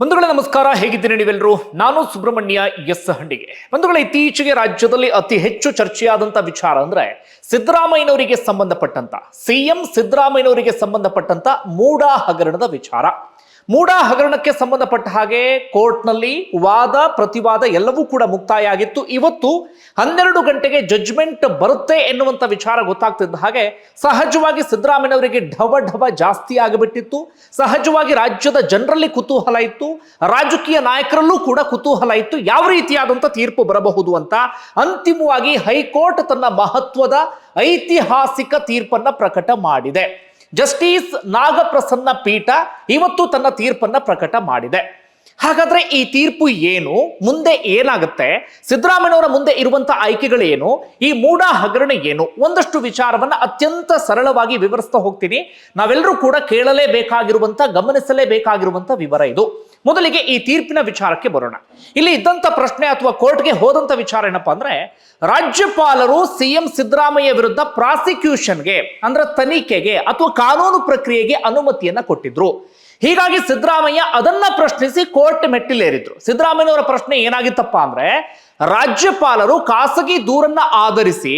ಬಂಧುಗಳೇ, ನಮಸ್ಕಾರ. ಹೇಗಿದ್ದೀರಿ ನೀವೆಲ್ಲರೂ? ನಾನು ಸುಬ್ರಹ್ಮಣ್ಯ ಎಸ್ ಹಂಡಿಗೆ ಬಂಧುಗಳೇ, ಇತ್ತೀಚೆಗೆ ರಾಜ್ಯದಲ್ಲಿ ಅತಿ ಹೆಚ್ಚು ಚರ್ಚೆಯಾದಂತ ವಿಚಾರ ಅಂದ್ರೆ ಸಿದ್ದರಾಮಯ್ಯನವರಿಗೆ ಸಂಬಂಧಪಟ್ಟಂತ ಸಿಎಂ ಸಿದ್ದರಾಮಯ್ಯನವರಿಗೆ ಸಂಬಂಧಪಟ್ಟಂತ ಮೂಡ ಹಗರಣದ ವಿಚಾರ. ಮೂಡ ಹಗರಣಕ್ಕೆ ಸಂಬಂಧಪಟ್ಟ ಹಾಗೆ ಕೋರ್ಟ್ನಲ್ಲಿ ವಾದ, ಪ್ರತಿವಾದ ಎಲ್ಲವೂ ಕೂಡ ಮುಕ್ತಾಯ ಆಗಿತ್ತು ಇವತ್ತು ಹನ್ನೆರಡು ಗಂಟೆಗೆ ಜಡ್ಜ್ಮೆಂಟ್ ಬರುತ್ತೆ ಎನ್ನುವಂಥ ವಿಚಾರ ಗೊತ್ತಾಗ್ತಿದ್ದ ಹಾಗೆ ಸಹಜವಾಗಿ ಸಿದ್ದರಾಮಯ್ಯನವರಿಗೆ ಢವ ಢವ ಜಾಸ್ತಿ ಆಗಿಬಿಟ್ಟಿತ್ತು. ಸಹಜವಾಗಿ ರಾಜ್ಯದ ಜನರಲ್ಲಿ ಕುತೂಹಲ ಇತ್ತು. ರಾಜಕೀಯ ನಾಯಕರಲ್ಲೂ ಕೂಡ ಕುತೂಹಲ ಇತ್ತು. ಯಾವ ರೀತಿಯಾದಂಥ ತೀರ್ಪು ಬರಬಹುದು ಅಂತ ಅಂತಿಮವಾಗಿ ಹೈಕೋರ್ಟ್ ತನ್ನ ಮಹತ್ವದ ಐತಿಹಾಸಿಕ ತೀರ್ಪನ್ನ ಪ್ರಕಟ ಮಾಡಿದೆ. ಜಸ್ಟಿಸ್ ನಾಗಪ್ರಸನ್ನ ಪೀಠ ಇವತ್ತು ತನ್ನ ತೀರ್ಪನ್ನ ಪ್ರಕಟ ಮಾಡಿದೆ. ಹಾಗಾದ್ರೆ ಈ ತೀರ್ಪು ಏನು? ಮುಂದೆ ಏನಾಗುತ್ತೆ? ಸಿದ್ದರಾಮಯ್ಯನವರ ಮುಂದೆ ಇರುವಂತಹ ಆಯ್ಕೆಗಳೇನು? ಈ ಮೂಡ ಹಗರಣ ಏನು? ಒಂದಷ್ಟು ವಿಚಾರವನ್ನ ಅತ್ಯಂತ ಸರಳವಾಗಿ ವಿವರಿಸ್ತಾ ಹೋಗ್ತೀನಿ. ನಾವೆಲ್ಲರೂ ಕೂಡ ಕೇಳಲೇಬೇಕಾಗಿರುವಂತಹ ಗಮನಿಸಲೇಬೇಕಾಗಿರುವಂತಹ ವಿವರ ಇದು. ಮೊದಲಿಗೆ ಈ ತೀರ್ಪಿನ ವಿಚಾರಕ್ಕೆ ಬರೋಣ. ಇಲ್ಲಿ ಇದ್ದಂಥ ಪ್ರಶ್ನೆ ಅಥವಾ ಕೋರ್ಟ್ಗೆ ಹೋದಂಥ ವಿಚಾರ ಏನಪ್ಪಾ ಅಂದ್ರೆ, ರಾಜ್ಯಪಾಲರು ಸಿಎಂ ಸಿದ್ದರಾಮಯ್ಯ ವಿರುದ್ಧ ಪ್ರಾಸಿಕ್ಯೂಷನ್ಗೆ ಅಂದ್ರೆ ತನಿಖೆಗೆ ಅಥವಾ ಕಾನೂನು ಪ್ರಕ್ರಿಯೆಗೆ ಅನುಮತಿಯನ್ನ ಕೊಟ್ಟಿದ್ರು. ಹೀಗಾಗಿ ಸಿದ್ದರಾಮಯ್ಯ ಅದನ್ನ ಪ್ರಶ್ನಿಸಿ ಕೋರ್ಟ್ ಮೆಟ್ಟಿಲೇರಿದ್ರು. ಸಿದ್ದರಾಮಯ್ಯನವರ ಪ್ರಶ್ನೆ ಏನಾಗಿತ್ತಪ್ಪ ಅಂದ್ರೆ, ರಾಜ್ಯಪಾಲರು ಖಾಸಗಿ ದೂರನ್ನ ಆಧರಿಸಿ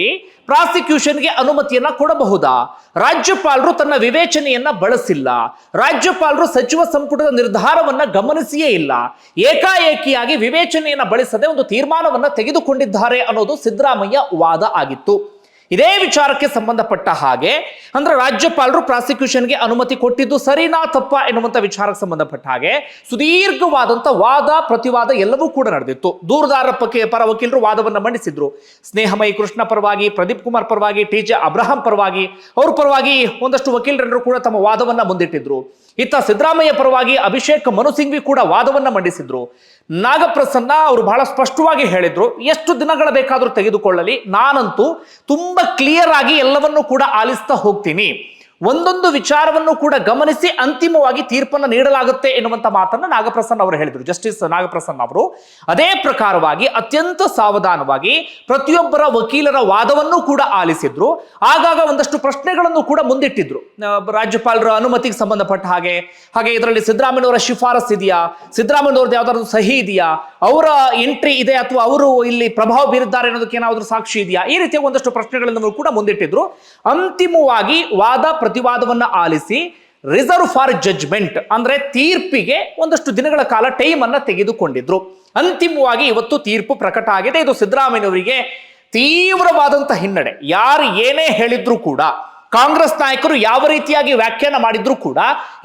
ಪ್ರಾಸಿಕ್ಯೂಷನ್ಗೆ ಅನುಮತಿಯನ್ನ ಕೊಡಬಹುದಾ? ರಾಜ್ಯಪಾಲರು ತನ್ನ ವಿವೇಚನೆಯನ್ನ ಬಳಸಿಲ್ಲ. ರಾಜ್ಯಪಾಲರು ಸಚಿವ ಸಂಪುಟದ ನಿರ್ಧಾರವನ್ನ ಗಮನಿಸಿಯೇ ಇಲ್ಲ. ಏಕಾಏಕಿಯಾಗಿ ವಿವೇಚನೆಯನ್ನ ಬಳಸದೆ ಒಂದು ತೀರ್ಮಾನವನ್ನ ತೆಗೆದುಕೊಂಡಿದ್ದಾರೆ ಅನ್ನೋದು ಸಿದ್ದರಾಮಯ್ಯ ವಾದ ಆಗಿತ್ತು. ಇದೇ ವಿಚಾರಕ್ಕೆ ಸಂಬಂಧಪಟ್ಟ ಹಾಗೆ, ಅಂದ್ರೆ ರಾಜ್ಯಪಾಲರು ಪ್ರಾಸಿಕ್ಯೂಷನ್ಗೆ ಅನುಮತಿ ಕೊಟ್ಟಿದ್ದು ಸರಿನಾ ತಪ್ಪ ಎನ್ನುವಂತ ವಿಚಾರಕ್ಕೆ ಸಂಬಂಧಪಟ್ಟ ಹಾಗೆ, ಸುದೀರ್ಘವಾದಂತ ವಾದ, ಪ್ರತಿವಾದ ಎಲ್ಲವೂ ಕೂಡ ನಡೆದಿತ್ತು. ದೂರದಾರ ಪರ ವಕೀಲರು ವಾದವನ್ನು ಮಂಡಿಸಿದ್ರು. ಸ್ನೇಹಮಯಿ ಕೃಷ್ಣ ಪರವಾಗಿ, ಪ್ರದೀಪ್ ಕುಮಾರ್ ಪರವಾಗಿ, ಟಿ ಜೆ ಅಬ್ರಹಾಂ ಪರವಾಗಿ, ಅವ್ರ ಪರವಾಗಿ ಒಂದಷ್ಟು ವಕೀಲರೆಲ್ಲರೂ ಕೂಡ ತಮ್ಮ ವಾದವನ್ನ ಮುಂದಿಟ್ಟಿದ್ರು. ಇತ್ತ ಸಿದ್ದರಾಮಯ್ಯ ಪರವಾಗಿ ಅಭಿಷೇಕ್ ಮನು ಸಿಂಘ್ವಿ ಕೂಡ ವಾದವನ್ನ ಮಂಡಿಸಿದ್ರು. ನಾಗಪ್ರಸನ್ನ ಅವರು ಬಹಳ ಸ್ಪಷ್ಟವಾಗಿ ಹೇಳಿದ್ರು, ಎಷ್ಟು ದಿನಗಳ ಬೇಕಾದರೂ ತೆಗೆದುಕೊಳ್ಳಲಿ, ನಾನಂತೂ ತುಂಬಾ ಕ್ಲಿಯರ್ ಆಗಿ ಎಲ್ಲವನ್ನೂ ಕೂಡ ಆಲಿಸ್ತಾ ಹೋಗ್ತೀನಿ. ಒಂದೊಂದು ವಿಚಾರವನ್ನು ಕೂಡ ಗಮನಿಸಿ ಅಂತಿಮವಾಗಿ ತೀರ್ಪನ್ನು ನೀಡಲಾಗುತ್ತೆ ಎನ್ನುವಂತ ಮಾತನ್ನು ನಾಗಪ್ರಸನ್ನ ಅವರು ಹೇಳಿದರು. ಜಸ್ಟಿಸ್ ನಾಗಪ್ರಸನ್ನ ಅವರು ಅದೇ ಪ್ರಕಾರವಾಗಿ ಅತ್ಯಂತ ಸಾವಧಾನವಾಗಿ ಪ್ರತಿಯೊಬ್ಬರ ವಕೀಲರ ವಾದವನ್ನು ಕೂಡ ಆಲಿಸಿದ್ರು. ಆಗಾಗ ಒಂದಷ್ಟು ಪ್ರಶ್ನೆಗಳನ್ನು ಕೂಡ ಮುಂದಿಟ್ಟಿದ್ರು. ರಾಜ್ಯಪಾಲರ ಅನುಮತಿಗೆ ಸಂಬಂಧಪಟ್ಟ ಹಾಗೆ ಹಾಗೆ ಇದರಲ್ಲಿ ಸಿದ್ದರಾಮಯ್ಯವರ ಶಿಫಾರಸ್ ಇದೆಯಾ? ಸಿದ್ದರಾಮಯ್ಯವ್ರದ್ದು ಯಾವ್ದಾದ್ರು ಸಹಿ ಇದೆಯಾ? ಅವರ ಎಂಟ್ರಿ ಇದೆ ಅಥವಾ ಅವರು ಇಲ್ಲಿ ಪ್ರಭಾವ ಬೀರಿದ್ದಾರೆ ಅನ್ನೋದಕ್ಕೆ ಏನಾದರೂ ಸಾಕ್ಷಿ ಇದೆಯಾ? ಈ ರೀತಿಯ ಒಂದಷ್ಟು ಪ್ರಶ್ನೆಗಳನ್ನು ಕೂಡ ಮುಂದಿಟ್ಟಿದ್ರು. ಅಂತಿಮವಾಗಿ ವಾದ ಪ್ರತಿವಾದವನ್ನ ಆಲಿಸಿ ರಿಸರ್ವ್ ಫಾರ್ ಜಜ್ಮೆಂಟ್ ಅಂದ್ರೆ ತೀರ್ಪಿಗೆ ಒಂದಷ್ಟು ದಿನಗಳ ಕಾಲ ಟೈಮ್ ಅನ್ನ ತೆಗೆದುಕೊಂಡಿದ್ರು. ಅಂತಿಮವಾಗಿ ಇವತ್ತು ತೀರ್ಪು ಪ್ರಕಟ ಆಗಿದೆ. ಇದು ಸಿದ್ದರಾಮಯ್ಯನವರಿಗೆ ತೀವ್ರವಾದಂತ ಹಿನ್ನಡೆ. ಯಾರು ಏನೇ ಹೇಳಿದ್ರು ಕೂಡ ಕಾಂಗ್ರೆಸ್ ನಾಯಕರು ಯಾವ ರೀತಿಯಾಗಿ ವ್ಯಾಖ್ಯಾನ ಮಾಡಿದ್ರು ಕೂಡ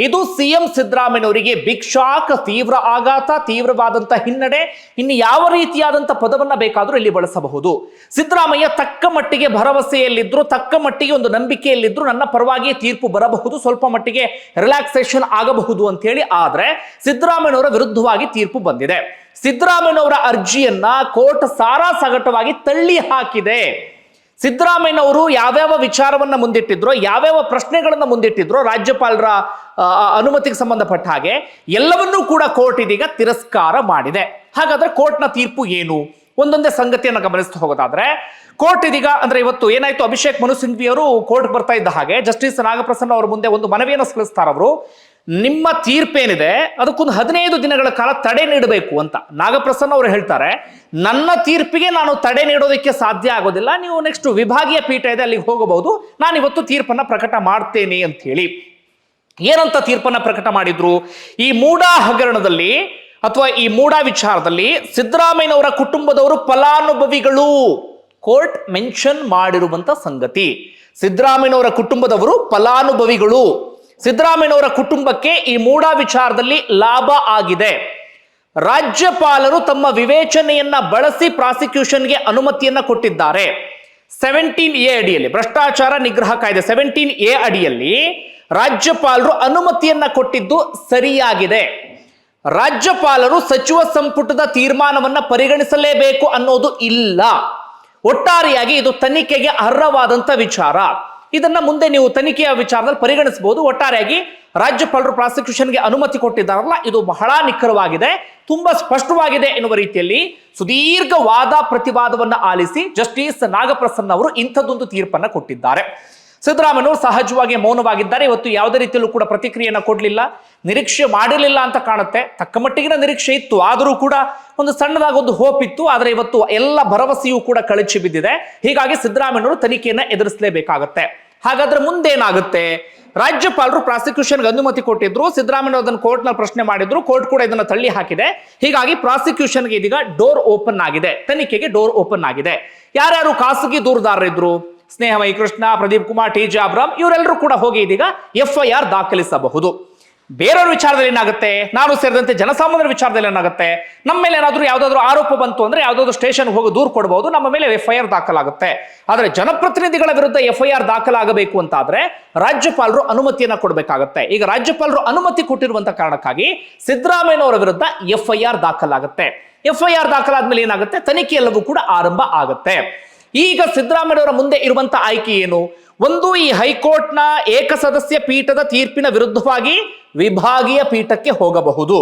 ಇದು ಸಿಎಂ ಸಿದ್ದರಾಮಯ್ಯನವರಿಗೆ ಬಿಗ್ ಶಾಕ್ ತೀವ್ರ ಆಘಾತ, ತೀವ್ರವಾದಂತ ಹಿನ್ನಡೆ, ಇನ್ನು ಯಾವ ರೀತಿಯಾದಂತ ಪದವನ್ನ ಬೇಕಾದರೂ ಇಲ್ಲಿ ಬಳಸಬಹುದು. ಸಿದ್ದರಾಮಯ್ಯ ತಕ್ಕ ಮಟ್ಟಿಗೆ ಭರವಸೆಯಲ್ಲಿದ್ರು, ತಕ್ಕ ಮಟ್ಟಿಗೆ ಒಂದು ನಂಬಿಕೆಯಲ್ಲಿದ್ರು ನನ್ನ ಪರವಾಗಿ ತೀರ್ಪು ಬರಬಹುದು, ಸ್ವಲ್ಪ ಮಟ್ಟಿಗೆ ರಿಲ್ಯಾಕ್ಸೇಷನ್ ಆಗಬಹುದು ಅಂತ ಹೇಳಿ ಆದ್ರೆ ಸಿದ್ದರಾಮಯ್ಯನವರ ವಿರುದ್ಧವಾಗಿ ತೀರ್ಪು ಬಂದಿದೆ. ಸಿದ್ದರಾಮಯ್ಯನವರ ಅರ್ಜಿಯನ್ನ ಕೋರ್ಟ್ ಸಾರಾ ಸಗಟವಾಗಿ ತಳ್ಳಿ ಹಾಕಿದೆ. ಸಿದ್ದರಾಮಯ್ಯನವರು ಯಾವ್ಯಾವ ವಿಚಾರವನ್ನ ಮುಂದಿಟ್ಟಿದ್ರೋ, ಯಾವ್ಯಾವ ಪ್ರಶ್ನೆಗಳನ್ನ ಮುಂದಿಟ್ಟಿದ್ರೋ ರಾಜ್ಯಪಾಲರ ಅನುಮತಿಗೆ ಸಂಬಂಧಪಟ್ಟ ಹಾಗೆ ಎಲ್ಲವನ್ನೂ ಕೂಡ ಕೋರ್ಟ್ ಇದೀಗ ತಿರಸ್ಕಾರ ಮಾಡಿದೆ. ಹಾಗಾದ್ರೆ ಕೋರ್ಟ್ನ ತೀರ್ಪು ಏನು? ಒಂದೊಂದೇ ಸಂಗತಿಯನ್ನು ಗಮನಿಸ್ತಾ ಹೋಗೋದಾದ್ರೆ, ಕೋರ್ಟ್ ಇದೀಗ, ಅಂದ್ರೆ ಇವತ್ತು ಏನಾಯ್ತು, ಅಭಿಷೇಕ್ ಮನು ಸಿಂಘ್ವಿ ಅವರು ಕೋರ್ಟ್ ಬರ್ತಾ ಇದ್ದ ಹಾಗೆ ಜಸ್ಟಿಸ್ ನಾಗಪ್ರಸನ್ನ ಅವರ ಮುಂದೆ ಒಂದು ಮನವಿಯನ್ನು ಸಲ್ಲಿಸ್ತಾರ ಅವರು ನಿಮ್ಮ ತೀರ್ಪೇನಿದೆ, ಅದಕ್ಕೊಂದು ಹದಿನೈದು ದಿನಗಳ ಕಾಲ ತಡೆ ನೀಡಬೇಕು ಅಂತ. ನಾಗಪ್ರಸನ್ನ ಅವರು ಹೇಳ್ತಾರೆ, ನನ್ನ ತೀರ್ಪಿಗೆ ನಾನು ತಡೆ ನೀಡೋದಕ್ಕೆ ಸಾಧ್ಯ ಆಗೋದಿಲ್ಲ, ನೀವು ನೆಕ್ಸ್ಟ್ ವಿಭಾಗೀಯ ಪೀಠ ಇದೆ, ಅಲ್ಲಿಗೆ ಹೋಗಬಹುದು. ನಾನು ಇವತ್ತು ತೀರ್ಪನ್ನ ಪ್ರಕಟ ಮಾಡ್ತೇನೆ ಅಂತ ಹೇಳಿ ಏನಂತ ತೀರ್ಪನ್ನ ಪ್ರಕಟ ಮಾಡಿದ್ರು? ಈ ಮೂಡಾ ಹಗರಣದಲ್ಲಿ ಅಥವಾ ಈ ಮೂಡಾ ವಿಚಾರದಲ್ಲಿ ಸಿದ್ದರಾಮಯ್ಯನವರ ಕುಟುಂಬದವರು ಫಲಾನುಭವಿಗಳು. ಕೋರ್ಟ್ ಮೆನ್ಷನ್ ಮಾಡಿರುವಂತ ಸಂಗತಿ. ಸಿದ್ದರಾಮಯ್ಯನವರ ಕುಟುಂಬದವರು ಫಲಾನುಭವಿಗಳು. ಸಿದ್ದರಾಮಯ್ಯನವರ ಕುಟುಂಬಕ್ಕೆ ಈ ಮೂಢ ವಿಚಾರದಲ್ಲಿ ಲಾಭ ಆಗಿದೆ. ರಾಜ್ಯಪಾಲರು ತಮ್ಮ ವಿವೇಚನೆಯನ್ನ ಬಳಸಿ ಪ್ರಾಸಿಕ್ಯೂಷನ್ಗೆ ಅನುಮತಿಯನ್ನ ಕೊಟ್ಟಿದ್ದಾರೆ. ಸೆವೆಂಟೀನ್ ಎ ಅಡಿಯಲ್ಲಿ, ಭ್ರಷ್ಟಾಚಾರ ನಿಗ್ರಹ ಕಾಯ್ದೆ ಸೆವೆಂಟೀನ್ ಎ ಅಡಿಯಲ್ಲಿ ರಾಜ್ಯಪಾಲರು ಅನುಮತಿಯನ್ನ ಕೊಟ್ಟಿದ್ದು ಸರಿಯಾಗಿದೆ. ರಾಜ್ಯಪಾಲರು ಸಚಿವ ಸಂಪುಟದ ತೀರ್ಮಾನವನ್ನ ಪರಿಗಣಿಸಲೇಬೇಕು ಅನ್ನೋದು ಇಲ್ಲ. ಒಟ್ಟಾರೆಯಾಗಿ ಇದು ತನಿಖೆಗೆ ಅರ್ಹವಾದಂತ ವಿಚಾರ. ಇದನ್ನ ಮುಂದೆ ನೀವು ತನಿಖೆಯ ವಿಚಾರದಲ್ಲಿ ಪರಿಗಣಿಸಬಹುದು. ಒಟ್ಟಾರೆಯಾಗಿ ರಾಜ್ಯಪಾಲರು ಪ್ರಾಸಿಕ್ಯೂಷನ್ಗೆ ಅನುಮತಿ ಕೊಟ್ಟಿದ್ದಾರಲ್ಲ, ಇದು ಬಹಳ ನಿಖರವಾಗಿದೆ, ತುಂಬಾ ಸ್ಪಷ್ಟವಾಗಿದೆ ಎನ್ನುವ ರೀತಿಯಲ್ಲಿ ಸುದೀರ್ಘ ವಾದ ಪ್ರತಿವಾದವನ್ನು ಆಲಿಸಿ ಜಸ್ಟಿಸ್ ನಾಗಪ್ರಸನ್ನ ಅವರು ಇಂಥದ್ದೊಂದು ತೀರ್ಪನ್ನ ಕೊಟ್ಟಿದ್ದಾರೆ. ಸಿದ್ದರಾಮಯ್ಯನವರು ಸಹಜವಾಗಿ ಮೌನವಾಗಿದ್ದಾರೆ, ಇವತ್ತು ಯಾವುದೇ ರೀತಿಯಲ್ಲೂ ಕೂಡ ಪ್ರತಿಕ್ರಿಯೆಯನ್ನು ಕೊಡಲಿಲ್ಲ, ನಿರೀಕ್ಷೆ ಮಾಡಿರಲಿಲ್ಲ ಅಂತ ಕಾಣುತ್ತೆ. ತಕ್ಕ ಮಟ್ಟಿಗಿನ ನಿರೀಕ್ಷೆ ಇತ್ತು, ಆದರೂ ಕೂಡ ಒಂದು ಸಣ್ಣದಾಗಿ ಒಂದು ಹೋಪ್ ಇತ್ತು, ಆದರೆ ಇವತ್ತು ಎಲ್ಲ ಭರವಸೆಯೂ ಕೂಡ ಕಳಚಿ ಬಿದ್ದಿದೆ ಹೀಗಾಗಿ ಸಿದ್ದರಾಮಯ್ಯವರು ತನಿಖೆಯನ್ನು ಎದುರಿಸಲೇಬೇಕಾಗತ್ತೆ. ಹಾಗಾದ್ರೆ ಮುಂದೇನಾಗುತ್ತೆ ರಾಜ್ಯಪಾಲರು ಪ್ರಾಸಿಕ್ಯೂಷನ್ಗೆ ಅನುಮತಿ ಕೊಟ್ಟಿದ್ರು, ಸಿದ್ದರಾಮಯ್ಯ ಅದನ್ನು ಕೋರ್ಟ್ನಲ್ಲಿ ಪ್ರಶ್ನೆ ಮಾಡಿದ್ರು ಕೋರ್ಟ್ ಕೂಡ ಇದನ್ನು ತಳ್ಳಿ ಹಾಕಿದೆ. ಹೀಗಾಗಿ ಪ್ರಾಸಿಕ್ಯೂಷನ್ಗೆ ಇದೀಗ ಡೋರ್ ಓಪನ್ ಆಗಿದೆ. ತನಿಖೆಗೆ ಡೋರ್ ಓಪನ್ ಆಗಿದೆ. ಯಾರ್ಯಾರು ಖಾಸಗಿ ದೂರುದಾರರಿದ್ರು? Snehamayi Krishna, Pradeep Kumar, T J Abraham ಇವರೆಲ್ಲರೂ ಕೂಡ ಹೋಗಿ ಇದೀಗ ಎಫ್ಐಆರ್ ದಾಖಲಿಸಬಹುದು. ಬೇರೆಯವ್ರ ವಿಚಾರದಲ್ಲಿ ಏನಾಗುತ್ತೆ? ನಾನು ಸೇರಿದಂತೆ ಜನಸಾಮಾನ್ಯರ ವಿಚಾರದಲ್ಲಿ ಏನಾಗುತ್ತೆ? ನಮ್ಮ ಮೇಲೆ ಏನಾದರೂ ಯಾವುದಾದ್ರೂ ಆರೋಪ ಬಂತು ಅಂದ್ರೆ ಯಾವುದಾದ್ರೂ ಸ್ಟೇಷನ್ ಹೋಗಿ ದೂರು ಕೊಡಬಹುದು ನಮ್ಮ ಮೇಲೆ ಎಫ್ ಐ ಆರ್ ದಾಖಲಾಗುತ್ತೆ. ಆದರೆ ಜನಪ್ರತಿನಿಧಿಗಳ ವಿರುದ್ಧ ಎಫ್ ಐ ಆರ್ ದಾಖಲಾಗಬೇಕು ಅಂತಾದ್ರೆ ರಾಜ್ಯಪಾಲರು ಅನುಮತಿಯನ್ನ ಕೊಡಬೇಕಾಗತ್ತೆ. ಈಗ ರಾಜ್ಯಪಾಲರು ಅನುಮತಿ ಕೊಟ್ಟಿರುವಂತ ಕಾರಣಕ್ಕಾಗಿ ಸಿದ್ದರಾಮಯ್ಯನವರ ವಿರುದ್ಧ ಎಫ್ ಐ ಆರ್ ದಾಖಲಾಗುತ್ತೆ. ಎಫ್ ಐ ಆರ್ ದಾಖಲಾದ್ಮೇಲೆ ಏನಾಗುತ್ತೆ? ತನಿಖೆ ಎಲ್ಲವೂ ಕೂಡ ಆರಂಭ ಆಗುತ್ತೆ. ಈಗ ಸಿದ್ದರಾಮಯ್ಯವರ ಮುಂದೆ ಇರುವಂತ ಆಯ್ಕೆ ಏನು? ಒಂದು, ಈ ಹೈಕೋರ್ಟ್ನ ಏಕಸದಸ್ಯ ಪೀಠದ ತೀರ್ಪಿನ ವಿರುದ್ಧವಾಗಿ ವಿಭಾಗೀಯ ಪೀಠಕ್ಕೆ ಹೋಗಬಹುದು.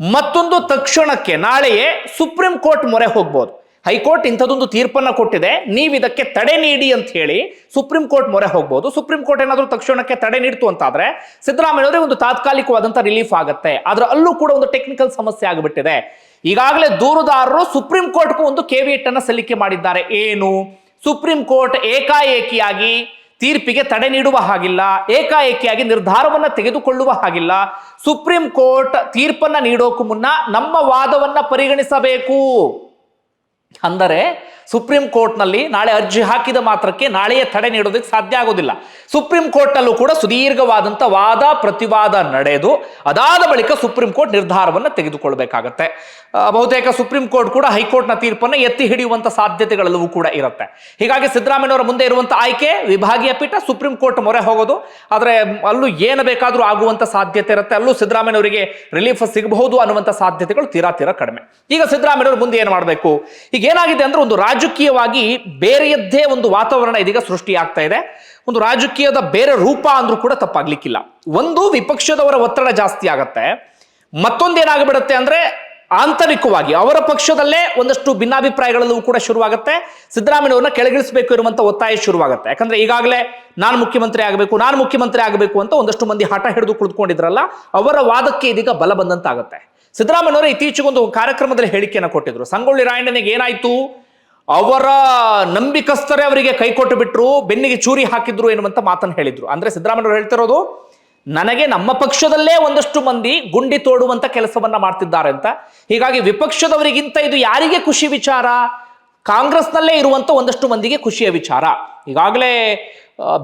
ಮತ್ತೊಂದು ತಕ್ಷಣಕ್ಕೆ, ನಾಳೆಯೇ ಸುಪ್ರೀಂ ಕೋರ್ಟ್ ಮೊರೆ ಹೋಗ್ಬೋದು. ಹೈಕೋರ್ಟ್ ಇಂಥದೊಂದು ತೀರ್ಪನ್ನ ಕೊಟ್ಟಿದೆ. ನೀವು ಇದಕ್ಕೆ ತಡೆ ನೀಡಿ ಅಂತ ಹೇಳಿ ಸುಪ್ರೀಂ ಕೋರ್ಟ್ ಮೊರೆ ಹೋಗ್ಬೋದು. ಸುಪ್ರೀಂ ಕೋರ್ಟ್ ಏನಾದರೂ ತಕ್ಷಣಕ್ಕೆ ತಡೆ ನೀಡ್ತು ಅಂತಾದ್ರೆ ಸಿದ್ದರಾಮಯ್ಯವರಿಗೆ ಒಂದು ತಾತ್ಕಾಲಿಕವಾದಂಥ ರಿಲೀಫ್ ಆಗುತ್ತೆ. ಆದ್ರೆ ಅಲ್ಲೂ ಕೂಡ ಒಂದು ಟೆಕ್ನಿಕಲ್ ಸಮಸ್ಯೆ ಆಗಿಬಿಟ್ಟಿದೆ. ಈಗಾಗಲೇ ದೂರುದಾರರು ಸುಪ್ರೀಂ ಕೋರ್ಟ್ಗೂ ಒಂದು ಕೆವಿಯಟ್ ಅನ್ನ ಸಲ್ಲಿಕೆ ಮಾಡಿದ್ದಾರೆ. ಏನು? ಸುಪ್ರೀಂ ಕೋರ್ಟ್ ಏಕಾಏಕಿಯಾಗಿ ತೀರ್ಪಿಗೆ ತಡೆ ನೀಡುವ ಹಾಗಿಲ್ಲ, ಏಕಾಏಕಿಯಾಗಿ ನಿರ್ಧಾರವನ್ನ ತೆಗೆದುಕೊಳ್ಳುವ ಹಾಗಿಲ್ಲ. ಸುಪ್ರೀಂ ಕೋರ್ಟ್ ತೀರ್ಪನ್ನ ನೀಡೋಕು ಮುನ್ನ ನಮ್ಮ ವಾದವನ್ನ ಪರಿಗಣಿಸಬೇಕು. ಅಂದರೆ ಸುಪ್ರೀಂ ಕೋರ್ಟ್ನಲ್ಲಿ ನಾಳೆ ಅರ್ಜಿ ಹಾಕಿದ ಮಾತ್ರಕ್ಕೆ ನಾಳೆಯೇ ತಡೆ ನೀಡೋದಕ್ಕೆ ಸಾಧ್ಯ ಆಗೋದಿಲ್ಲ. ಸುಪ್ರೀಂ ಕೋರ್ಟ್ನಲ್ಲೂ ಕೂಡ ಸುದೀರ್ಘವಾದಂಥ ವಾದ, ಪ್ರತಿವಾದ ನಡೆದು, ಅದಾದ ಬಳಿಕ ಸುಪ್ರೀಂ ಕೋರ್ಟ್ ನಿರ್ಧಾರವನ್ನು ತೆಗೆದುಕೊಳ್ಬೇಕಾಗತ್ತೆ. ಬಹುತೇಕ ಸುಪ್ರೀಂ ಕೋರ್ಟ್ ಕೂಡ ಹೈಕೋರ್ಟ್ನ ತೀರ್ಪನ್ನು ಎತ್ತಿ ಹಿಡಿಯುವಂಥ ಸಾಧ್ಯತೆಗಳೆಲ್ಲವೂ ಕೂಡ ಇರುತ್ತೆ. ಹೀಗಾಗಿ ಸಿದ್ದರಾಮಯ್ಯನವರ ಮುಂದೆ ಇರುವಂಥ ಆಯ್ಕೆ, ವಿಭಾಗೀಯ ಪೀಠ ಸುಪ್ರೀಂ ಕೋರ್ಟ್ ಮೊರೆ ಹೋಗೋದು. ಆದರೆ ಅಲ್ಲೂ ಏನು ಬೇಕಾದರೂ ಆಗುವಂಥ ಸಾಧ್ಯತೆ ಇರುತ್ತೆ. ಅಲ್ಲೂ ಸಿದ್ದರಾಮಯ್ಯನವರಿಗೆ ರಿಲೀಫ್ ಸಿಗಬಹುದು ಅನ್ನುವಂಥ ಸಾಧ್ಯತೆಗಳು ತೀರಾ ತೀರಾ ಕಡಿಮೆ. ಈಗ ಸಿದ್ದರಾಮಯ್ಯನವರು ಮುಂದೆ ಏನು ಮಾಡಬೇಕು? ಈಗ ಏನಾಗಿದೆ ಅಂದ್ರೆ ಒಂದು ರಾಜಕೀಯವಾಗಿ ಬೇರೆಯದ್ದೇ ಒಂದು ವಾತಾವರಣ ಇದೀಗ ಸೃಷ್ಟಿಯಾಗ್ತಾ ಇದೆ. ಒಂದು ರಾಜಕೀಯದ ಬೇರೆ ರೂಪ ಅಂದ್ರೂ ಕೂಡ ತಪ್ಪಾಗ್ಲಿಕ್ಕಿಲ್ಲ. ಒಂದು ವಿಪಕ್ಷದವರ ಒತ್ತಡ ಜಾಸ್ತಿ ಆಗತ್ತೆ. ಮತ್ತೊಂದೇನಾಗ್ಬಿಡುತ್ತೆ ಅಂದ್ರೆ ಆಂತರಿಕವಾಗಿ ಅವರ ಪಕ್ಷದಲ್ಲೇ ಒಂದಷ್ಟು ಭಿನ್ನಾಭಿಪ್ರಾಯಗಳಲ್ಲೂ ಕೂಡ ಶುರುವಾಗುತ್ತೆ. ಸಿದ್ದರಾಮಯ್ಯವ್ರನ್ನ ಕೆಳಗಿಳಿಸಬೇಕು ಇರುವಂತ ಒತ್ತಾಯ ಶುರುವಾಗುತ್ತೆ. ಯಾಕಂದ್ರೆ ಈಗಾಗಲೇ ನಾನು ಮುಖ್ಯಮಂತ್ರಿ ಆಗಬೇಕು, ನಾನು ಮುಖ್ಯಮಂತ್ರಿ ಆಗಬೇಕು ಅಂತ ಒಂದಷ್ಟು ಮಂದಿ ಹಠ ಹಿಡಿದು ಕುಳಿತುಕೊಂಡಿದ್ರಲ್ಲ, ಅವರ ವಾದಕ್ಕೆ ಇದೀಗ ಬಲ ಬಂದಂತಾಗುತ್ತೆ. ಸಿದ್ದರಾಮಯ್ಯವರು ಇತ್ತೀಚೆಗೊಂದು ಕಾರ್ಯಕ್ರಮದಲ್ಲಿ ಹೇಳಿಕೆಯನ್ನು ಕೊಟ್ಟಿದ್ರು. ಸಂಗೊಳ್ಳಿ ರಾಯಣ್ಣನಿಗೆ ಏನಾಯ್ತು? ಅವರ ನಂಬಿಕಸ್ಥರೇ ಅವರಿಗೆ ಕೈ ಕೊಟ್ಟು ಬಿಟ್ಟರು ಬೆನ್ನಿಗೆ ಚೂರಿ ಹಾಕಿದ್ರು ಎನ್ನುವಂತ ಮಾತನ್ನು ಹೇಳಿದ್ರು. ಅಂದ್ರೆ ಸಿದ್ದರಾಮಯ್ಯವರು ಹೇಳ್ತಿರೋದು ನನಗೆ ನಮ್ಮ ಪಕ್ಷದಲ್ಲೇ ಒಂದಷ್ಟು ಮಂದಿ ಗುಂಡಿ ತೋಡುವಂತ ಕೆಲಸವನ್ನ ಮಾಡ್ತಿದ್ದಾರೆ ಅಂತ. ಹೀಗಾಗಿ ವಿಪಕ್ಷದವರಿಗಿಂತ ಇದು ಯಾರಿಗೆ ಖುಷಿ ವಿಚಾರ? ಕಾಂಗ್ರೆಸ್ನಲ್ಲೇ ಇರುವಂತ ಒಂದಷ್ಟು ಮಂದಿಗೆ ಖುಷಿಯ ವಿಚಾರ. ಈಗಾಗಲೇ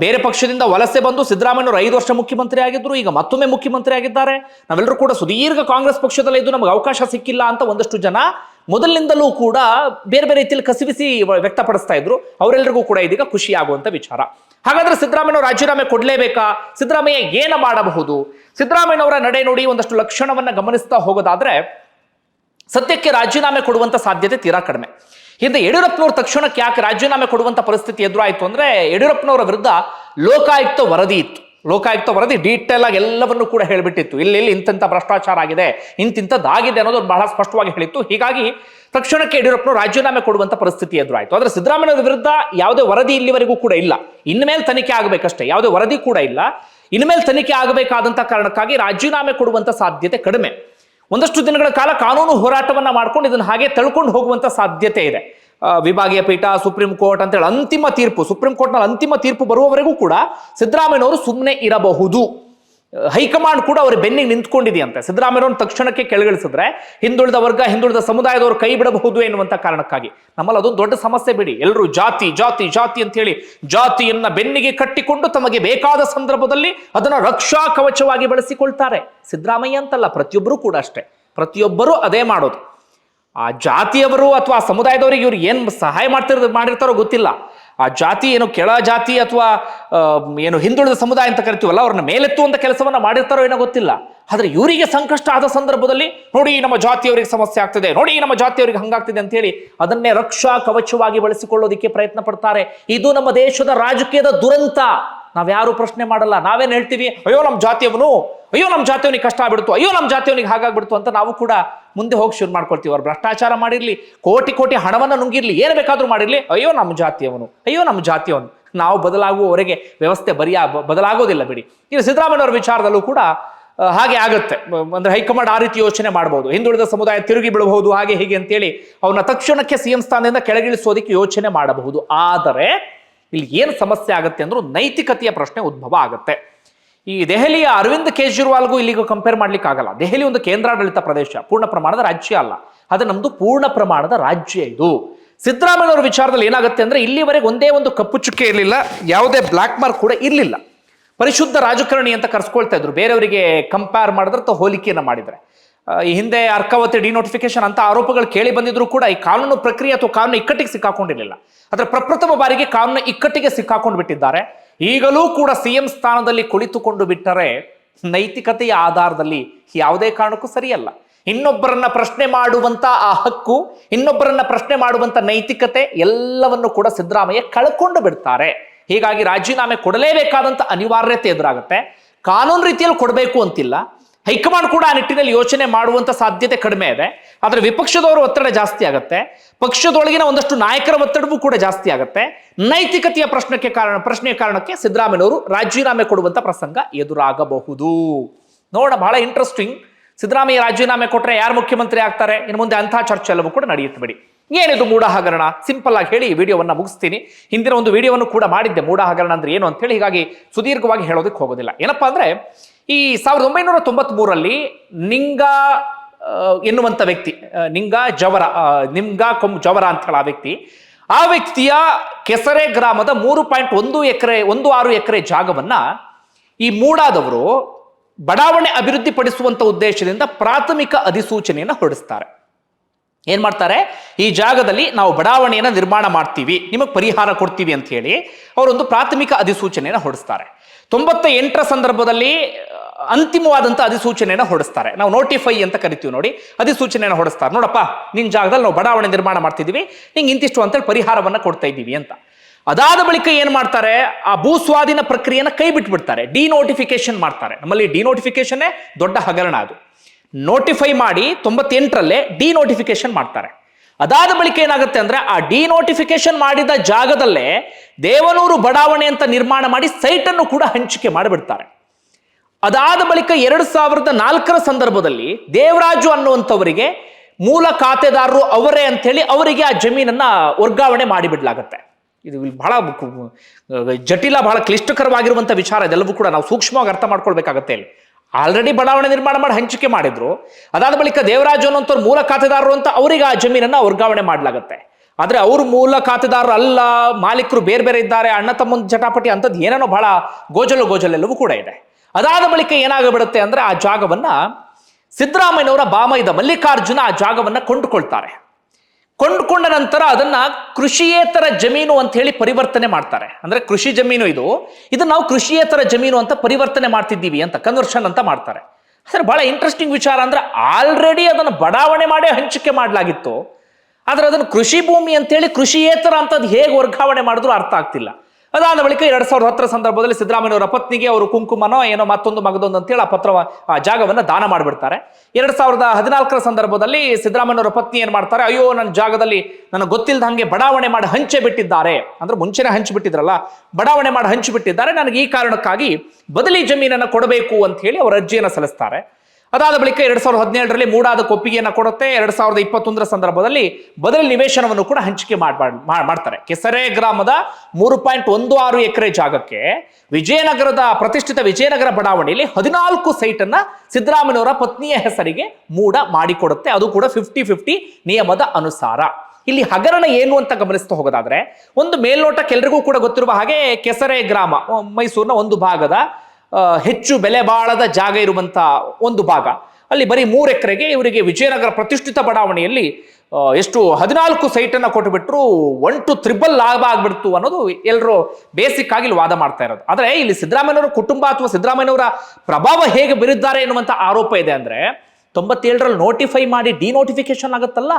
ಬೇರೆ ಪಕ್ಷದಿಂದ ವಲಸೆ ಬಂದು ಸಿದ್ದರಾಮಯ್ಯವರು ಐದು ವರ್ಷ ಮುಖ್ಯಮಂತ್ರಿ ಆಗಿದ್ರು, ಈಗ ಮತ್ತೊಮ್ಮೆ ಮುಖ್ಯಮಂತ್ರಿ ಆಗಿದ್ದಾರೆ. ನಾವೆಲ್ಲರೂ ಕೂಡ ಸುದೀರ್ಘ ಕಾಂಗ್ರೆಸ್ ಪಕ್ಷದಲ್ಲೇ ಇದು ನಮಗೆ ಅವಕಾಶ ಸಿಕ್ಕಿಲ್ಲ ಅಂತ ಒಂದಷ್ಟು ಜನ ಮೊದಲಿನಿಂದಲೂ ಕೂಡ ಬೇರೆ ಬೇರೆ ರೀತಿಯಲ್ಲಿ ಕಸಿವಿಸಿ ವ್ಯಕ್ತಪಡಿಸ್ತಾ ಇದ್ರು. ಅವರೆಲ್ಲರಿಗೂ ಕೂಡ ಇದೀಗ ಖುಷಿ ಆಗುವಂತ ವಿಚಾರ. ಹಾಗಾದ್ರೆ ಸಿದ್ದರಾಮಯ್ಯ ರಾಜೀನಾಮೆ ಕೊಡಲೇಬೇಕಾ? ಸಿದ್ದರಾಮಯ್ಯ ಏನ ಮಾಡಬಹುದು? ಸಿದ್ದರಾಮಯ್ಯನವರ ನಡೆ ನೋಡಿ ಒಂದಷ್ಟು ಲಕ್ಷಣವನ್ನ ಗಮನಿಸ್ತಾ ಹೋಗೋದಾದ್ರೆ ಸದ್ಯಕ್ಕೆ ರಾಜೀನಾಮೆ ಕೊಡುವಂತ ಸಾಧ್ಯತೆ ತೀರಾ ಕಡಿಮೆ. ಹಿಂದೆ ಯಡಿಯೂರಪ್ಪನವ್ರ ತಕ್ಷಣಕ್ಕೆ ಯಾಕೆ ರಾಜೀನಾಮೆ ಕೊಡುವಂತ ಪರಿಸ್ಥಿತಿ ಎದುರಾಯಿತು ಅಂದ್ರೆ ಯಡಿಯೂರಪ್ಪನವರ ವಿರುದ್ಧ ಲೋಕಾಯುಕ್ತ ವರದಿ ಇತ್ತು. ಲೋಕಾಯುಕ್ತ ವರದಿ ಡೀಟೇಲ್ ಆಗಿ ಎಲ್ಲವನ್ನು ಕೂಡ ಹೇಳಿಬಿಟ್ಟಿತ್ತು. ಇಲ್ಲಿ ಇಂತಿಂತ ಭ್ರಷ್ಟಾಚಾರ ಆಗಿದೆ ಇಂತಿಂಥದ್ದಾಗಿದೆ ಅನ್ನೋದು ಬಹಳ ಸ್ಪಷ್ಟವಾಗಿ ಹೇಳಿತ್ತು. ಹೀಗಾಗಿ ತಕ್ಷಣಕ್ಕೆ ಯಡಿಯೂರಪ್ಪನವರು ರಾಜೀನಾಮೆ ಕೊಡುವಂತ ಪರಿಸ್ಥಿತಿ ಎದುರಾಯಿತು. ಆದರೆ ಸಿದ್ದರಾಮಯ್ಯ ವಿರುದ್ಧ ಯಾವುದೇ ವರದಿ ಇಲ್ಲಿವರೆಗೂ ಕೂಡ ಇಲ್ಲ. ಇನ್ಮೇಲೆ ತನಿಖೆ ಆಗಬೇಕಷ್ಟೇ, ಯಾವುದೇ ವರದಿ ಕೂಡ ಇಲ್ಲ. ಇನ್ಮೇಲೆ ತನಿಖೆ ಆಗಬೇಕಾದಂಥ ಕಾರಣಕ್ಕಾಗಿ ರಾಜೀನಾಮೆ ಕೊಡುವಂತ ಸಾಧ್ಯತೆ ಕಡಿಮೆ. ಒಂದಷ್ಟು ದಿನಗಳ ಕಾಲ ಕಾನೂನು ಹೋರಾಟವನ್ನ ಮಾಡ್ಕೊಂಡು ಇದನ್ನು ಹಾಗೆ ತಳ್ಕೊಂಡು ಹೋಗುವಂತ ಸಾಧ್ಯತೆ ಇದೆ. ವಿಭಾಗೀಯ ಪೀಠ, ಸುಪ್ರೀಂ ಕೋರ್ಟ್ ಅಂತೇಳಿ ಅಂತಿಮ ತೀರ್ಪು, ಸುಪ್ರೀಂ ಕೋರ್ಟ್ನಲ್ಲಿ ಅಂತಿಮ ತೀರ್ಪು ಬರುವವರೆಗೂ ಕೂಡ ಸಿದ್ದರಾಮಯ್ಯನವರು ಸುಮ್ಮನೆ ಇರಬಹುದು. ಹೈಕಮಾಂಡ್ ಕೂಡ ಅವರ ಬೆನ್ನಿಗೆ ನಿಂತ್ಕೊಂಡಿದೆಯಂತೆ. ಸಿದ್ದರಾಮಯ್ಯವ್ರನ್ನ ತಕ್ಷಣಕ್ಕೆ ಕೆಳಗಿಳಿಸಿದ್ರೆ ಹಿಂದುಳಿದ ವರ್ಗ, ಹಿಂದುಳಿದ ಸಮುದಾಯದವರು ಕೈ ಬಿಡಬಹುದು ಎನ್ನುವಂತ ಕಾರಣಕ್ಕಾಗಿ. ನಮ್ಮಲ್ಲಿ ಅದೊಂದು ದೊಡ್ಡ ಸಮಸ್ಯೆ ಬಿಡಿ. ಎಲ್ಲರೂ ಜಾತಿ ಜಾತಿ ಜಾತಿ ಅಂತ ಹೇಳಿ ಜಾತಿಯನ್ನ ಬೆನ್ನಿಗೆ ಕಟ್ಟಿಕೊಂಡು ತಮಗೆ ಬೇಕಾದ ಸಂದರ್ಭದಲ್ಲಿ ಅದನ್ನ ರಕ್ಷಾ ಕವಚವಾಗಿ ಬಳಸಿಕೊಳ್ತಾರೆ. ಸಿದ್ದರಾಮಯ್ಯ ಅಂತಲ್ಲ, ಪ್ರತಿಯೊಬ್ಬರೂ ಕೂಡ ಅಷ್ಟೇ. ಪ್ರತಿಯೊಬ್ಬರೂ ಅದೇ ಮಾಡೋದು. ಆ ಜಾತಿಯವರು ಅಥವಾ ಸಮುದಾಯದವರಿಗೆ ಇವ್ರು ಏನು ಸಹಾಯ ಮಾಡ್ತಿರ್, ಮಾಡಿರ್ತಾರೋ ಗೊತ್ತಿಲ್ಲ. ಆ ಜಾತಿ ಏನು ಕೆಳ ಜಾತಿ ಅಥವಾ ಏನು ಹಿಂದುಳಿದ ಸಮುದಾಯ ಅಂತ ಕರಿತೀವಲ್ಲ, ಅವ್ರನ್ನ ಮೇಲೆತ್ತುವಂಥ ಕೆಲಸವನ್ನ ಮಾಡಿರ್ತಾರೋ ಏನೋ ಗೊತ್ತಿಲ್ಲ. ಆದರೆ ಇವರಿಗೆ ಸಂಕಷ್ಟ ಆದ ಸಂದರ್ಭದಲ್ಲಿ ನೋಡಿ ನಮ್ಮ ಜಾತಿಯವರಿಗೆ ಸಮಸ್ಯೆ ಆಗ್ತದೆ, ನೋಡಿ ನಮ್ಮ ಜಾತಿಯವರಿಗೆ ಹಂಗಾಗ್ತಿದೆ ಅಂತ ಹೇಳಿ ಅದನ್ನೇ ರಕ್ಷಾ ಕವಚವಾಗಿ ಬಳಸಿಕೊಳ್ಳೋದಕ್ಕೆ ಪ್ರಯತ್ನ ಪಡ್ತಾರೆ. ಇದು ನಮ್ಮ ದೇಶದ ರಾಜಕೀಯದ ದುರಂತ. ನಾವ್ಯಾರು ಪ್ರಶ್ನೆ ಮಾಡಲ್ಲ, ನಾವೇನು ಹೇಳ್ತೀವಿ, ಅಯ್ಯೋ ನಮ್ಮ ಜಾತಿಯವನು ಅಯ್ಯೋ ನಮ್ಮ ಜಾತಿಯವನಿಗೆ ಕಷ್ಟ ಆಗ್ಬಿಡ್ತು, ಅಯ್ಯೋ ನಮ್ಮ ಜಾತಿಯವನಿಗೆ ಹಾಗಾಗ್ಬಿಡ್ತು ಅಂತ ನಾವು ಕೂಡ ಮುಂದೆ ಹೋಗಿ ಶುರು ಮಾಡ್ಕೊಳ್ತೀವಿ. ಅವ್ರು ಭ್ರಷ್ಟಾಚಾರ ಮಾಡಿರಲಿ, ಕೋಟಿ ಕೋಟಿ ಹಣವನ್ನು ನುಂಗಿರಲಿ, ಏನು ಬೇಕಾದರೂ ಮಾಡಿರಲಿ, ಅಯ್ಯೋ ನಮ್ಮ ಜಾತಿಯವನು, ಅಯ್ಯೋ ನಮ್ಮ ಜಾತಿಯವನು. ನಾವು ಬದಲಾಗುವವರೆಗೆ ವ್ಯವಸ್ಥೆ ಬರೀ ಬದಲಾಗೋದಿಲ್ಲ ಬಿಡಿ. ಈಗ ಸಿದ್ದರಾಮಯ್ಯವ್ರ ವಿಚಾರದಲ್ಲೂ ಕೂಡ ಹಾಗೆ ಆಗುತ್ತೆ. ಅಂದರೆ ಹೈಕಮಾಂಡ್ ಆ ರೀತಿ ಯೋಚನೆ ಮಾಡಬಹುದು ಹಿಂದುಳಿದ ಸಮುದಾಯ ತಿರುಗಿ ಬೀಳಬಹುದು, ಹಾಗೆ ಹೀಗೆ ಅಂತೇಳಿ ಅವನ ತಕ್ಷಣಕ್ಕೆ ಸಿಎಂ ಸ್ಥಾನದಿಂದ ಕೆಳಗಿಳಿಸೋದಕ್ಕೆ ಯೋಚನೆ ಮಾಡಬಹುದು. ಆದರೆ, ಇಲ್ಲಿ ಏನು ಸಮಸ್ಯೆ ಆಗುತ್ತೆ ಅಂದರೂ ನೈತಿಕತೆಯ ಪ್ರಶ್ನೆ ಉದ್ಭವ ಆಗುತ್ತೆ. ಈ ದೆಹಲಿಯ ಅರವಿಂದ್ ಕೇಜ್ರಿವಾಲ್ಗೂ ಇಲ್ಲಿಗೂ ಕಂಪೇರ್ ಮಾಡ್ಲಿಕ್ಕೆ ಆಗಲ್ಲ ದೆಹಲಿ ಒಂದು ಕೇಂದ್ರಾಡಳಿತ ಪ್ರದೇಶ, ಪೂರ್ಣ ಪ್ರಮಾಣದ ರಾಜ್ಯ ಅಲ್ಲ. ಅದು ನಮ್ದು ಪೂರ್ಣ ಪ್ರಮಾಣದ ರಾಜ್ಯ ಇದು. ಸಿದ್ದರಾಮಯ್ಯನವರ ವಿಚಾರದಲ್ಲಿ ಏನಾಗುತ್ತೆ ಅಂದ್ರೆ ಇಲ್ಲಿವರೆಗೆ ಒಂದೇ ಒಂದು ಕಪ್ಪು ಚುಕ್ಕೆ ಇರಲಿಲ್ಲ, ಯಾವುದೇ ಬ್ಲಾಕ್ ಮಾರ್ಕ್ ಕೂಡ ಇರಲಿಲ್ಲ. ಪರಿಶುದ್ಧ ರಾಜಕಾರಣಿ ಅಂತ ಕರ್ಸ್ಕೊಳ್ತಾ ಇದ್ರು. ಬೇರೆಯವರಿಗೆ ಕಂಪೇರ್ ಮಾಡಿದ್ರೆ ಅಥವಾ ಹೋಲಿಕೆಯನ್ನು ಮಾಡಿದ್ರೆ. ಈ ಹಿಂದೆ ಅರ್ಕಾವತಿ ಡಿನೋಟಿಫಿಕೇಶನ್ ಅಂತ ಆರೋಪಗಳು ಕೇಳಿ ಬಂದಿದ್ರು ಕೂಡ ಈ ಕಾನೂನು ಪ್ರಕ್ರಿಯೆ ಅಥವಾ ಕಾನೂನು ಇಕ್ಕಟ್ಟಿಗೆ ಸಿಕ್ಕಾಕೊಂಡಿರಲಿಲ್ಲ. ಅದರ ಪ್ರಪ್ರಥಮ ಬಾರಿಗೆ ಕಾನೂನು ಇಕ್ಕಟ್ಟಿಗೆ ಸಿಕ್ಕಾಕೊಂಡು ಬಿಟ್ಟಿದ್ದಾರೆ. ಈಗಲೂ ಕೂಡ ಸಿಎಂ ಸ್ಥಾನದಲ್ಲಿ ಕುಳಿತುಕೊಂಡು ಬಿಟ್ಟರೆ ನೈತಿಕತೆಯ ಆಧಾರದಲ್ಲಿ ಯಾವುದೇ ಕಾರಣಕ್ಕೂ ಸರಿಯಲ್ಲ. ಇನ್ನೊಬ್ಬರನ್ನ ಪ್ರಶ್ನೆ ಮಾಡುವಂತ ಆ ಹಕ್ಕು, ಇನ್ನೊಬ್ಬರನ್ನ ಪ್ರಶ್ನೆ ಮಾಡುವಂತ ನೈತಿಕತೆ ಎಲ್ಲವನ್ನು ಕೂಡ ಸಿದ್ದರಾಮಯ್ಯ ಕಳ್ಕೊಂಡು ಬಿಡ್ತಾರೆ. ಹೀಗಾಗಿ ರಾಜೀನಾಮೆ ಕೊಡಲೇಬೇಕಾದಂತ ಅನಿವಾರ್ಯತೆ ಎದುರಾಗುತ್ತೆ. ಕಾನೂನು ರೀತಿಯಲ್ಲಿ ಕೊಡಬೇಕು ಅಂತಿಲ್ಲ. ಹೈಕಮಾಂಡ್ ಕೂಡ ಆ ನಿಟ್ಟಿನಲ್ಲಿ ಯೋಚನೆ ಮಾಡುವಂತ ಸಾಧ್ಯತೆ ಕಡಿಮೆ ಇದೆ. ಆದರೆ ವಿಪಕ್ಷದವರ ಒತ್ತಡ ಜಾಸ್ತಿ ಆಗುತ್ತೆ. ಪಕ್ಷದೊಳಗಿನ ಒಂದಷ್ಟು ನಾಯಕರ ಒತ್ತಡವೂ ಕೂಡ ಜಾಸ್ತಿ ಆಗುತ್ತೆ. ನೈತಿಕತೆಯ ಪ್ರಶ್ನೆಗೆ ಕಾರಣ, ಪ್ರಶ್ನೆಯ ಕಾರಣಕ್ಕೆ ಸಿದ್ದರಾಮಯ್ಯನವರು ರಾಜೀನಾಮೆ ಕೊಡುವಂತ ಪ್ರಸಂಗ ಎದುರಾಗಬಹುದು. ನೋಡ, ಬಹಳ ಇಂಟ್ರೆಸ್ಟಿಂಗ್ ಸಿದ್ದರಾಮಯ್ಯ ರಾಜೀನಾಮೆ ಕೊಟ್ಟರೆ ಯಾರು ಮುಖ್ಯಮಂತ್ರಿ ಆಗ್ತಾರೆ? ಇನ್ನು ಮುಂದೆ ಅಂತಹ ಚರ್ಚೆ ಎಲ್ಲವೂ ಕೂಡ ನಡೆಯುತ್ತೆ ಬಿಡಿ. ಏನಿದು ಮೂಢ ಹಗರಣ ಸಿಂಪಲ್ ಆಗಿ ಹೇಳಿ ಈ ವಿಡಿಯೋವನ್ನು ಮುಗಿಸ್ತೀನಿ. ಹಿಂದಿನ ಒಂದು ವಿಡಿಯೋವನ್ನು ಕೂಡ ಮಾಡಿದ್ದೆ ಮೂಢ ಹಗರಣ ಅಂದ್ರೆ ಏನು ಅಂತ ಹೇಳಿ, ಹೀಗಾಗಿ ಸುದೀರ್ಘವಾಗಿ ಹೇಳೋದಕ್ಕೆ ಹೋಗೋದಿಲ್ಲ. ಏನಪ್ಪಾ ಅಂದ್ರೆ ಈ ಸಾವಿರದ ಒಂಬೈನೂರ ತೊಂಬತ್ ಮೂರಲ್ಲಿ ನಿಂಗ ಎನ್ನುವಂಥ ವ್ಯಕ್ತಿ ನಿಂಗ ಜವರ ನಿಂಗಾ ಕೊಂ, ಜವರ ಅಂತ ಹೇಳಿ ಆ ವ್ಯಕ್ತಿ, ಆ ವ್ಯಕ್ತಿಯ ಕೆಸರೆ ಗ್ರಾಮದ ಮೂರು ಪಾಯಿಂಟ್ ಒಂದು ಎಕರೆ, ಒಂದು ಆರು ಎಕರೆ ಜಾಗವನ್ನ ಈ ಮೂಡಾದವರು ಬಡಾವಣೆ ಅಭಿವೃದ್ಧಿಪಡಿಸುವಂತ ಉದ್ದೇಶದಿಂದ ಪ್ರಾಥಮಿಕ ಅಧಿಸೂಚನೆಯನ್ನು ಹೊರಡಿಸ್ತಾರೆ. ಏನ್ ಮಾಡ್ತಾರೆ? ಈ ಜಾಗದಲ್ಲಿ ನಾವು ಬಡಾವಣೆಯನ್ನು ನಿರ್ಮಾಣ ಮಾಡ್ತೀವಿ, ನಿಮಗೆ ಪರಿಹಾರ ಕೊಡ್ತೀವಿ ಅಂತ ಹೇಳಿ ಅವರೊಂದು ಪ್ರಾಥಮಿಕ ಅಧಿಸೂಚನೆಯನ್ನು ಹೊರಡಿಸ್ತಾರೆ. ತೊಂಬತ್ತ ಎಂಟರ ಸಂದರ್ಭದಲ್ಲಿ ಅಂತಿಮವಾದಂಥ ಅಧಿಸೂಚನೆಯನ್ನು ಹೊಡಿಸ್ತಾರೆ ನಾವು ನೋಟಿಫೈ ಅಂತ ಕರಿತೀವಿ ನೋಡಿ, ಅಧಿಸೂಚನೆಯನ್ನು ಹೊಡಿಸ್ತಾರೆ ನೋಡಪ್ಪ ನಿನ್ನ ಜಾಗದಲ್ಲಿ ನಾವು ಬಡಾವಣೆ ನಿರ್ಮಾಣ ಮಾಡ್ತಿದ್ದೀವಿ ನಿಂಗೆ ಇಂತಿಷ್ಟು ಅಂತೇಳಿ ಪರಿಹಾರವನ್ನು ಕೊಡ್ತಾ ಇದ್ದೀವಿ ಅಂತ. ಅದಾದ ಬಳಿಕ ಏನು ಮಾಡ್ತಾರೆ, ಆ ಭೂ ಸ್ವಾಧೀನ ಪ್ರಕ್ರಿಯೆನ ಕೈ ಬಿಟ್ಬಿಡ್ತಾರೆ. ಡಿನೋಟಿಫಿಕೇಶನ್ ಮಾಡ್ತಾರೆ. ನಮ್ಮಲ್ಲಿ ಡಿನೋಟಿಫಿಕೇಶನ್ನೇ ದೊಡ್ಡ ಹಗರಣ ಅದು. ನೋಟಿಫೈ ಮಾಡಿ ತೊಂಬತ್ತೆಂಟರಲ್ಲೇ ಡಿನೋಟಿಫಿಕೇಶನ್ ಮಾಡ್ತಾರೆ. ಅದಾದ ಬಳಿಕ ಏನಾಗುತ್ತೆ ಅಂದ್ರೆ ಆ ಡಿನೋಟಿಫಿಕೇಶನ್ ಮಾಡಿದ ಜಾಗದಲ್ಲೇ ದೇವನೂರು ಬಡಾವಣೆ ಅಂತ ನಿರ್ಮಾಣ ಮಾಡಿ ಸೈಟ್ ಅನ್ನು ಕೂಡ ಹಂಚಿಕೆ ಮಾಡಿಬಿಡ್ತಾರೆ. ಅದಾದ ಬಳಿಕ ಎರಡು ಸಾವಿರದ ನಾಲ್ಕರ ಸಂದರ್ಭದಲ್ಲಿ ದೇವರಾಜು ಅನ್ನುವಂಥವರಿಗೆ ಮೂಲ ಖಾತೆದಾರರು ಅವರೇ ಅಂತೇಳಿ ಅವರಿಗೆ ಆ ಜಮೀನನ್ನ ವರ್ಗಾವಣೆ ಮಾಡಿಬಿಡ್ಲಾಗತ್ತೆ. ಇದು ಬಹಳ ಜಟಿಲ, ಬಹಳ ಕ್ಲಿಷ್ಟಕರವಾಗಿರುವಂಥ ವಿಚಾರ ಇದೆಲ್ಲವೂ ಕೂಡ ನಾವು ಸೂಕ್ಷ್ಮವಾಗಿ ಅರ್ಥ ಮಾಡ್ಕೊಳ್ಬೇಕಾಗತ್ತೆ ಇಲ್ಲಿ. ಆಲ್ರೆಡಿ ಬಡಾವಣೆ ನಿರ್ಮಾಣ ಮಾಡಿ ಹಂಚಿಕೆ ಮಾಡಿದ್ರು. ಅದಾದ ಬಳಿಕ ದೇವರಾಜು ಅನ್ನೋಂಥವ್ರು ಮೂಲ ಖಾತೆದಾರರು ಅಂತ ಅವರಿಗೆ ಆ ಜಮೀನನ್ನ ವರ್ಗಾವಣೆ ಮಾಡಲಾಗುತ್ತೆ. ಆದರೆ ಅವ್ರ ಮೂಲ ಖಾತೆದಾರರು ಅಲ್ಲ, ಮಾಲೀಕರು ಬೇರೆ ಬೇರೆ ಇದ್ದಾರೆ, ಅಣ್ಣ ತಮ್ಮನ ಜಟಾಪಟಿ ಅಂಥದ್ದು ಏನೇನೋ ಬಹಳ ಗೋಜಲು ಗೋಜಲೆಲ್ಲವೂ ಕೂಡ ಇದೆ. ಅದಾದ ಬಳಿಕ ಏನಾಗಬಿಡುತ್ತೆ ಅಂದ್ರೆ ಆ ಜಾಗವನ್ನ ಸಿದ್ದರಾಮಯ್ಯನವರ ಬಾಮೈದ ಮಲ್ಲಿಕಾರ್ಜುನ ಆ ಜಾಗವನ್ನ ಕೊಂಡುಕೊಳ್ತಾರೆ. ಕೊಂಡುಕೊಂಡ ನಂತರ ಅದನ್ನ ಕೃಷಿಯೇತರ ಜಮೀನು ಅಂತ ಹೇಳಿ ಪರಿವರ್ತನೆ ಮಾಡ್ತಾರೆ. ಅಂದ್ರೆ ಕೃಷಿ ಜಮೀನು ಇದು. ಇದನ್ನ ನಾವು ಕೃಷಿಯೇತರ ಜಮೀನು ಅಂತ ಪರಿವರ್ತನೆ ಮಾಡ್ತಿದ್ದೀವಿ ಅಂತ ಕನ್ವರ್ಷನ್ ಅಂತ ಮಾಡ್ತಾರೆ. ಸರ್ ಬಹಳ ಇಂಟ್ರೆಸ್ಟಿಂಗ್ ವಿಚಾರ. ಅಂದ್ರೆ ಆಲ್ರೆಡಿ ಅದನ್ನು ಬಡಾವಣೆ ಮಾಡಿ ಹಂಚಿಕೆ ಮಾಡಲಾಗಿತ್ತು. ಆದ್ರೆ ಅದನ್ನು ಕೃಷಿ ಭೂಮಿ ಅಂತೇಳಿ ಕೃಷಿಯೇತರ ಅಂತದ್ದು ಹೇಗೆ ವರ್ಗಾವಣೆ ಮಾಡಿದ್ರು ಅರ್ಥ ಆಗ್ತಿಲ್ಲ. ಅದಾದ ಬಳಿಕ ಎರಡ್ ಸಾವಿರದ ಹತ್ತರ ಸಂದರ್ಭದಲ್ಲಿ ಸಿದ್ದರಾಮಯ್ಯವರ ಪತ್ನಿಗೆ ಅವರು ಕುಂಕುಮನೋ ಏನೋ ಮತ್ತೊಂದು ಮಗದೊಂದು ಅಂತೇಳಿ ಆ ಪತ್ರ, ಆ ಜಾಗವನ್ನು ದಾನ ಮಾಡಿಬಿಡ್ತಾರೆ. ಎರಡ್ ಸಾವಿರದ ಹದಿನಾಲ್ಕರ ಸಂದರ್ಭದಲ್ಲಿ ಸಿದ್ದರಾಮಯ್ಯವರ ಪತ್ನಿ ಏನ್ ಮಾಡ್ತಾರೆ? ಅಯ್ಯೋ ನನ್ನ ಜಾಗದಲ್ಲಿ ನನಗೆ ಗೊತ್ತಿಲ್ಲದ ಹಂಗೆ ಬಡಾವಣೆ ಮಾಡಿ ಹಂಚೆ ಬಿಟ್ಟಿದ್ದಾರೆ. ಅಂದ್ರೆ ಮುಂಚೆನೆ ಹಂಚಿಬಿಟ್ಟಿದ್ರಲ್ಲ ಬಡಾವಣೆ ಮಾಡಿ ಹಂಚಿಬಿಟ್ಟಿದ್ದಾರೆ ನನಗೆ ಈ ಕಾರಣಕ್ಕಾಗಿ ಬದಲಿ ಜಮೀನನ್ನು ಕೊಡಬೇಕು ಅಂತ ಹೇಳಿ ಅವರು ಅರ್ಜಿಯನ್ನು ಸಲ್ಲಿಸ್ತಾರೆ. ಅದಾದ ಬಳಿಕ ಎರಡ್ ಸಾವಿರದ ಹದಿನೇಳರಲ್ಲಿ ಮೂಡಾದ ಕೊಪ್ಪಿಗೆಯನ್ನು ಕೊಡುತ್ತೆ. ಎರಡ್ ಸಾವಿರದ ಇಪ್ಪತ್ತೊಂದರ ಸಂದರ್ಭದಲ್ಲಿ ಬದಲಿ ನಿವೇಶನವನ್ನು ಕೂಡ ಹಂಚಿಕೆ ಮಾಡ್ತಾರೆ. ಕೆಸರೆ ಗ್ರಾಮದ ಮೂರು ಪಾಯಿಂಟ್ ಒಂದು ಆರು ಎಕರೆ ಜಾಗಕ್ಕೆ ವಿಜಯನಗರದ ಪ್ರತಿಷ್ಠಿತ ವಿಜಯನಗರ ಬಡಾವಣೆಯಲ್ಲಿ ಹದಿನಾಲ್ಕು ಸೈಟ್ ಅನ್ನ ಸಿದ್ದರಾಮಯ್ಯವರ ಪತ್ನಿಯ ಹೆಸರಿಗೆ ಮೂಡ ಮಾಡಿಕೊಡುತ್ತೆ. ಅದು ಕೂಡ ಫಿಫ್ಟಿ ಫಿಫ್ಟಿ ನಿಯಮದ ಅನುಸಾರ. ಇಲ್ಲಿ ಹಗರಣ ಏನು ಅಂತ ಗಮನಿಸ್ತಾ ಹೋಗೋದಾದ್ರೆ, ಒಂದು ಮೇಲ್ನೋಟಕ್ಕೆ ಎಲ್ರಿಗೂ ಕೂಡ ಗೊತ್ತಿರುವ ಹಾಗೆ ಕೆಸರೆ ಗ್ರಾಮ ಮೈಸೂರಿನ ಒಂದು ಭಾಗದ ಹೆಚ್ಚು ಬೆಲೆ ಬಾಳದ ಜಾಗ ಇರುವಂಥ ಒಂದು ಭಾಗ. ಅಲ್ಲಿ ಬರೀ ಮೂರು ಎಕರೆಗೆ ಇವರಿಗೆ ವಿಜಯನಗರ ಪ್ರತಿಷ್ಠಿತ ಬಡಾವಣೆಯಲ್ಲಿ ಎಷ್ಟು ಹದಿನಾಲ್ಕು ಸೈಟನ್ನು ಕೊಟ್ಟುಬಿಟ್ರು ಒನ್ ಟು ತ್ರಿಬಲ್ ಲಾಭ ಆಗ್ಬಿಡ್ತು ಅನ್ನೋದು ಎಲ್ಲರೂ ಬೇಸಿಕ್ ಆಗಿ ಇಲ್ಲಿ ವಾದ ಮಾಡ್ತಾ ಇರೋದು. ಆದರೆ ಇಲ್ಲಿ ಸಿದ್ದರಾಮಯ್ಯನವರ ಕುಟುಂಬ ಅಥವಾ ಸಿದ್ದರಾಮಯ್ಯನವರ ಪ್ರಭಾವ ಹೇಗೆ ಬೀರಿದ್ದಾರೆ ಎನ್ನುವಂಥ ಆರೋಪ ಇದೆ ಅಂದರೆ, ತೊಂಬತ್ತೇಳರಲ್ಲಿ ನೋಟಿಫೈ ಮಾಡಿ ಡಿನೋಟಿಫಿಕೇಶನ್ ಆಗುತ್ತಲ್ಲ?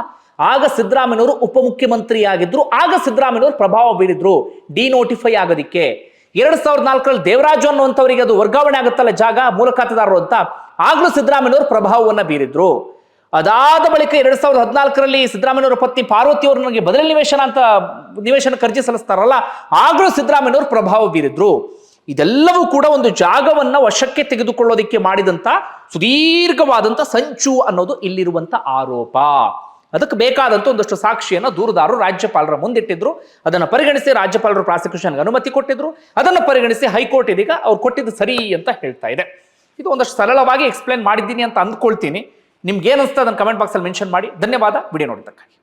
ಆಗ ಸಿದ್ದರಾಮಯ್ಯನವರು ಉಪಮುಖ್ಯಮಂತ್ರಿ ಆಗಿದ್ರು ಆಗ ಸಿದ್ದರಾಮಯ್ಯನವರು ಪ್ರಭಾವ ಬೀರಿದ್ರು ಡಿನೋಟಿಫೈ ಆಗೋದಿಕ್ಕೆ. ಎರಡ್ ಸಾವಿರದ ನಾಲ್ಕರಲ್ಲಿ ದೇವರಾಜು ಅನ್ನುವಂಥವರಿಗೆ ಅದು ವರ್ಗಾವಣೆ ಆಗುತ್ತಲ್ಲ ಜಾಗ, ಮೂಲ ಖಾತೆದಾರರು ಅಂತ, ಆಗ್ಲೂ ಸಿದ್ದರಾಮಯ್ಯವರು ಪ್ರಭಾವವನ್ನು ಬೀರಿದ್ರು. ಅದಾದ ಬಳಿಕ ಎರಡ್ ಸಾವಿರದ ಹದಿನಾಲ್ಕರಲ್ಲಿ ಸಿದ್ದರಾಮಯ್ಯವರ ಪತ್ನಿ ಪಾರ್ವತಿ ನನಗೆ ಬದಲಿ ನಿವೇಶನ ಅಂತ, ನಿವೇಶನ ಅರ್ಜಿ ಸಲ್ಲಿಸ್ತಾರಲ್ಲ, ಆಗಲೂ ಸಿದ್ದರಾಮಯ್ಯವರು ಪ್ರಭಾವ ಬೀರಿದ್ರು. ಇದೆಲ್ಲವೂ ಕೂಡ ಒಂದು ಜಾಗವನ್ನ ವಶಕ್ಕೆ ತೆಗೆದುಕೊಳ್ಳೋದಕ್ಕೆ ಮಾಡಿದಂತ ಸುದೀರ್ಘವಾದಂತ ಸಂಚು ಅನ್ನೋದು ಇಲ್ಲಿರುವಂತ ಆರೋಪ. ಅದಕ್ಕೆ ಬೇಕಾದಂಥ ಒಂದಷ್ಟು ಸಾಕ್ಷಿಯನ್ನು ದೂರುದಾರರು ರಾಜ್ಯಪಾಲರ ಮುಂದಿಟ್ಟಿದ್ರು. ಅದನ್ನು ಪರಿಗಣಿಸಿ ರಾಜ್ಯಪಾಲರು ಪ್ರಾಸಿಕ್ಯೂಷನ್ಗೆ ಅನುಮತಿ ಕೊಟ್ಟಿದ್ರು. ಅದನ್ನು ಪರಿಗಣಿಸಿ ಹೈಕೋರ್ಟ್ ಇದೀಗ ಅವ್ರು ಕೊಟ್ಟಿದ್ದು ಸರಿ ಅಂತ ಹೇಳ್ತಾ ಇದೆ. ಇದು ಒಂದಷ್ಟು ಸರಳವಾಗಿ ಎಕ್ಸ್ಪ್ಲೇನ್ ಮಾಡಿದ್ದೀನಿ ಅಂತ ಅಂದ್ಕೊಳ್ತೀನಿ. ನಿಮ್ಗೆ ಏನು ಅನಿಸ್ತಾ ಅದನ್ನು ಕಮೆಂಟ್ ಬಾಕ್ಸಲ್ಲಿ ಮೆನ್ಷನ್ ಮಾಡಿ. ಧನ್ಯವಾದ. ವಿಡಿಯೋ ನೋಡಿದ್ದಕ್ಕಾಗಿ.